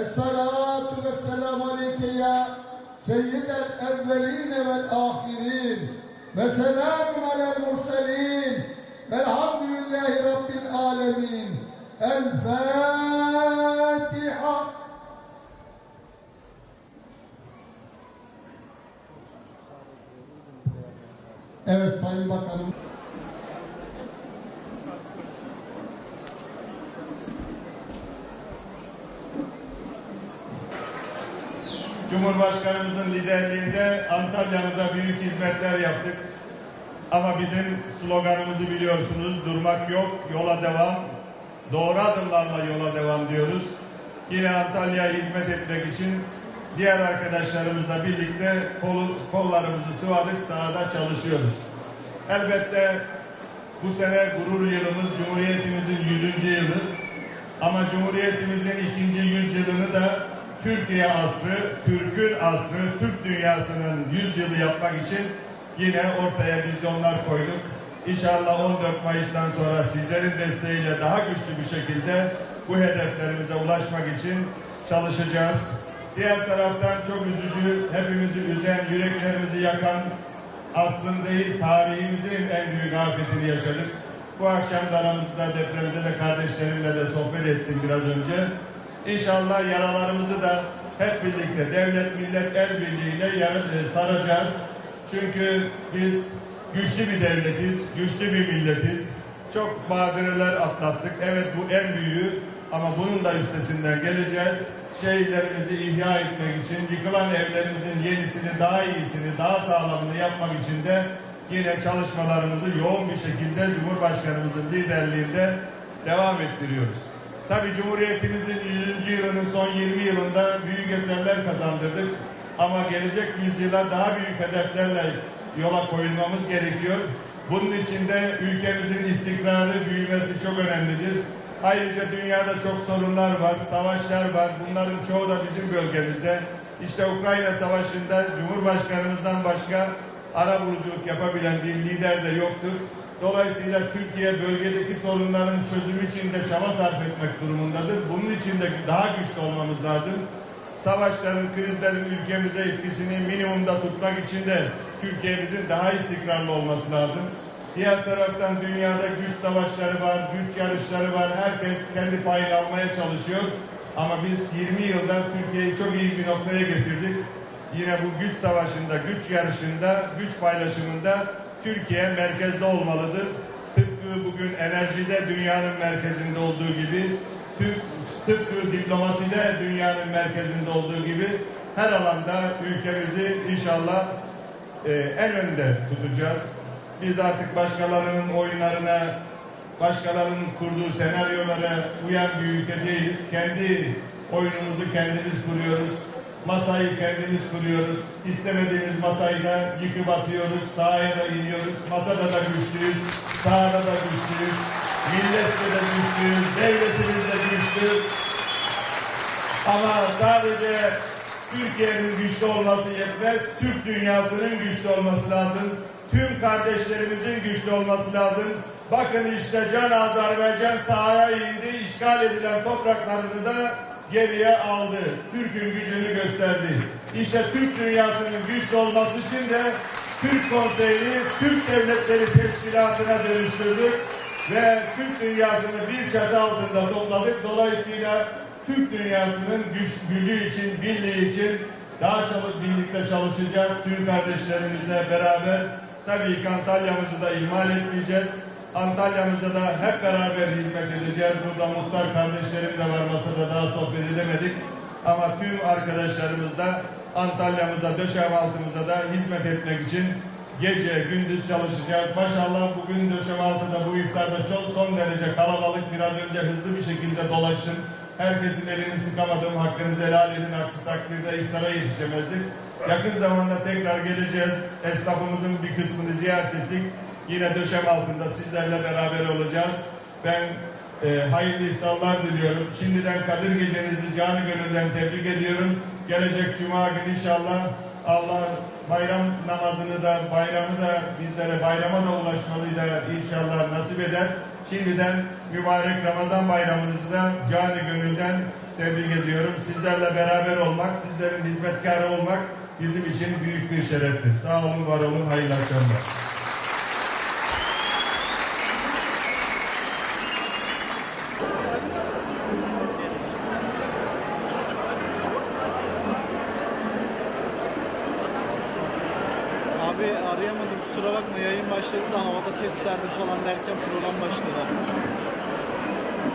Esselatu vesselamu aleyke ya seyyidel evveline vel ahirin ve selamun alel murselin velhamdülillahi rabbil alemin. El Fatiha. Evet Sayın Bakanım. Cumhurbaşkanımızın liderliğinde Antalya'mıza büyük hizmetler yaptık. Ama bizim sloganımızı biliyorsunuz. Durmak yok, yola devam. Doğru adımlarla yola devam diyoruz. Yine Antalya'ya hizmet etmek için diğer arkadaşlarımızla birlikte kol, kollarımızı sıvadık, sahada çalışıyoruz. Elbette bu sene gurur yılımız, Cumhuriyetimizin 100. yılı. Ama Cumhuriyetimizin ikinci yüzyılını da Türkiye asrı, Türk'ün asrı, Türk dünyasının yüzyılı yapmak için yine ortaya vizyonlar koyduk. İnşallah 14 Mayıs'tan sonra sizlerin desteğiyle daha güçlü bir şekilde bu hedeflerimize ulaşmak için çalışacağız. Diğer taraftan çok üzücü, hepimizi üzen, yüreklerimizi yakan aslında değil, tarihimizin en büyük afetini yaşadık. Bu akşam da aramızda depremde de kardeşlerimle de sohbet ettim biraz önce. İnşallah yaralarımızı da hep birlikte devlet millet el birliğiyle e, saracağız. Çünkü biz güçlü bir devletiz, güçlü bir milletiz. Çok badireler atlattık. Evet bu en büyüğü ama bunun da üstesinden geleceğiz. Şehirlerimizi ihya etmek için, yıkılan evlerimizin yenisini, daha iyisini, daha sağlamını yapmak için de yine çalışmalarımızı yoğun bir şekilde Cumhurbaşkanımızın liderliğinde devam ettiriyoruz. Tabii Cumhuriyetimizin 100. yılının son 20 yılında büyük eserler kazandırdık. Ama gelecek yüzyıla daha büyük hedeflerle yola koyulmamız gerekiyor. Bunun için de ülkemizin istikrarı, büyümesi çok önemlidir. Ayrıca dünyada çok sorunlar var, savaşlar var. Bunların çoğu da bizim bölgemizde. İşte Ukrayna Savaşı'nda Cumhurbaşkanımızdan başka ara buluculuk yapabilen bir lider de yoktur. Dolayısıyla Türkiye bölgedeki sorunların çözümü için de çaba sarf etmek durumundadır. Bunun için de daha güçlü olmamız lazım. Savaşların, krizlerin ülkemize etkisini minimumda tutmak için de Türkiye'mizin daha istikrarlı olması lazım. Diğer taraftan dünyada güç savaşları var, güç yarışları var. Herkes kendi payını almaya çalışıyor. Ama biz 20 yılda Türkiye'yi çok iyi bir noktaya getirdik. Yine bu güç savaşında, güç yarışında, güç paylaşımında Türkiye merkezde olmalıdır. Tıpkı bugün enerjide dünyanın merkezinde olduğu gibi, Türk, tıpkı diplomaside dünyanın merkezinde olduğu gibi her alanda ülkemizi inşallah e, en önde tutacağız. Biz artık başkalarının oyunlarına, başkalarının kurduğu senaryolara uyan bir ülke değiliz. Kendi oyunumuzu kendimiz kuruyoruz. Masayı kendimiz kuruyoruz. İstemediğimiz masayı da yıkıp atıyoruz. Sahaya da iniyoruz. Masada da güçlüyüz. Sahada da güçlüyüz. Millette de güçlüyüz. Devletimiz de güçlü. Ama sadece Türkiye'nin güçlü olması yetmez. Türk dünyasının güçlü olması lazım. Tüm kardeşlerimizin güçlü olması lazım. Bakın işte Can Azerbaycan sahaya indi. işgal edilen topraklarını da geriye aldı. Türk'ün gücünü gösterdi. İşte Türk dünyasının güçlü olması için de Türk Konseyi'ni Türk Devletleri Teşkilatı'na dönüştürdük ve Türk dünyasını bir çatı altında topladık. Dolayısıyla Türk dünyasının güç, gücü için, birliği için daha çalış, birlikte çalışacağız. Tüm kardeşlerimizle beraber tabii ki Antalya'mızı da ihmal etmeyeceğiz. Antalya'mıza da hep beraber hizmet edeceğiz. Burada muhtar kardeşlerim de var masada daha sohbet edemedik. Ama tüm arkadaşlarımız da Antalya'mıza, döşem altımıza da hizmet etmek için gece gündüz çalışacağız. Maşallah bugün döşem altıda bu iftarda çok son derece kalabalık. Biraz önce hızlı bir şekilde dolaştım. Herkesin elini sıkamadım. Hakkınızı helal edin. Aksi takdirde iftara yetişemezdik. Yakın zamanda tekrar geleceğiz. Esnafımızın bir kısmını ziyaret ettik. Yine döşem altında sizlerle beraber olacağız. Ben e, hayırlı iftarlar diliyorum. Şimdiden Kadir Gecenizi canı gönülden tebrik ediyorum. Gelecek Cuma günü inşallah Allah bayram namazını da bayramı da bizlere bayrama da ulaşmalıyla inşallah nasip eder. Şimdiden mübarek Ramazan bayramınızı da canı gönülden tebrik ediyorum. Sizlerle beraber olmak, sizlerin hizmetkarı olmak bizim için büyük bir şereftir. Sağ olun, var olun, hayırlı akşamlar. Abi arayamadım kusura bakma yayın başladı da havada test derdi falan derken program başladı.